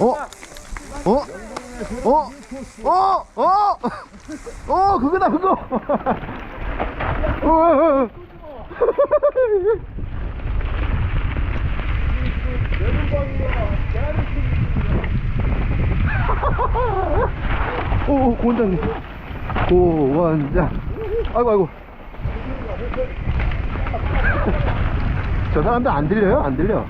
어? 어? 어? 어? 어? 어? 그거다 그거 어, 어, 어. 오, 오, 고원장님. 고원장. 아이고, 아이고. 저 사람들 안 들려요? 안 들려.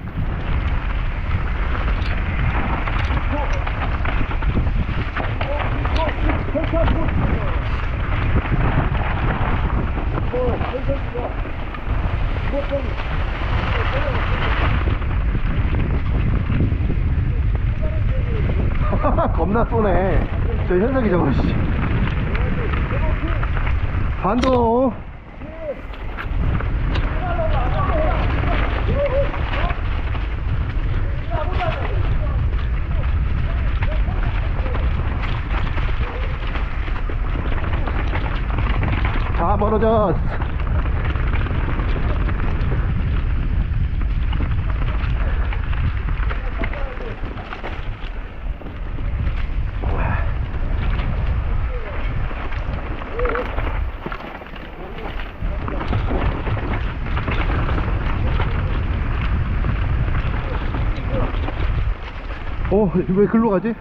겁나 쏘네. 저 현석이 저거, 씨. 반동. 다 멀어졌어. 어, 왜 글로 가지?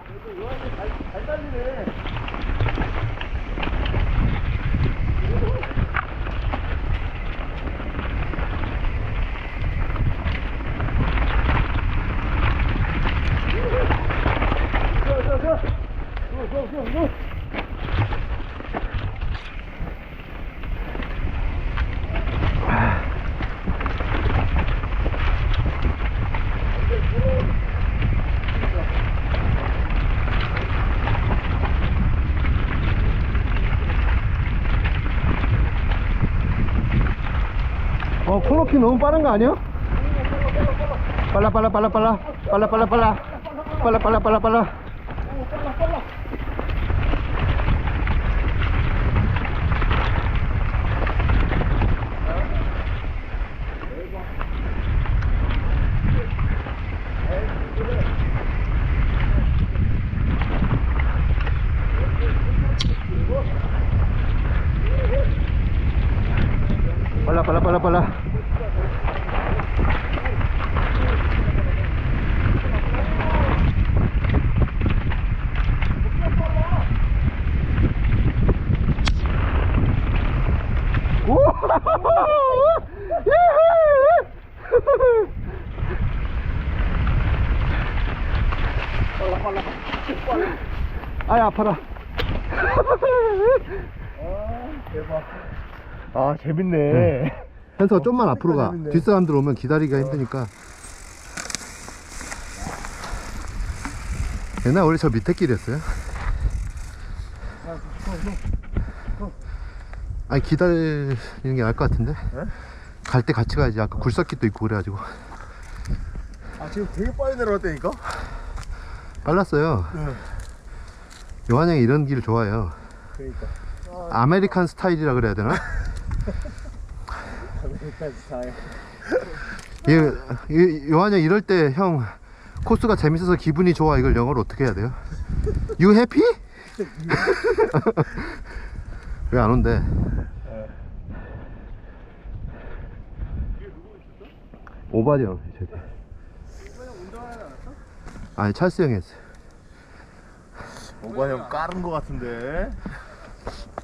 어, 코너킥 너무 빠른 거 아니야? 빨라, 빨라, 빨라, 빨라. 빨라, 빨라, 빨라. 빨라, 빨라, 빨라, 빨라. 빨라, 빨라, 빨라, 빨라. 오! 아야 아파라. 아 재밌네. 현서 좀만 앞으로 가. 재밌네. 뒷사람들 오면 기다리기가 힘드니까. 옛날 원래 저 밑에 길이었어요? 아니 기다리는 게 나을 것 같은데? 갈 때 같이 가야지. 아까 굴삭길도 있고 그래가지고 아 지금 되게 빨리 내려왔다니까. 빨랐어요. 응. 요한 형이 이런 길 좋아해요. 그러니까. 아메리칸 스타일이라 그래야 되나? 이, 이, 요한 형 이럴 때 형 코스가 재밌어서 기분이 좋아 이걸 영어로 어떻게 해야 돼요? You happy? 왜 안 온대? 오바디 형 저기. 아니 찰스 형이 했어요 오바 형 까른 거 같은데.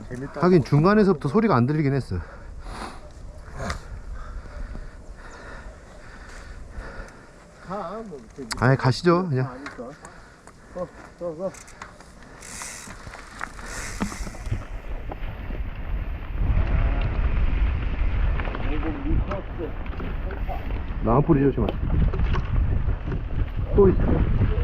재밌다. 하긴 중간에서부터 소리가 안 들리긴 했어 가. 아니 가시죠 그냥. 나무풀이 조심하세요 또 있어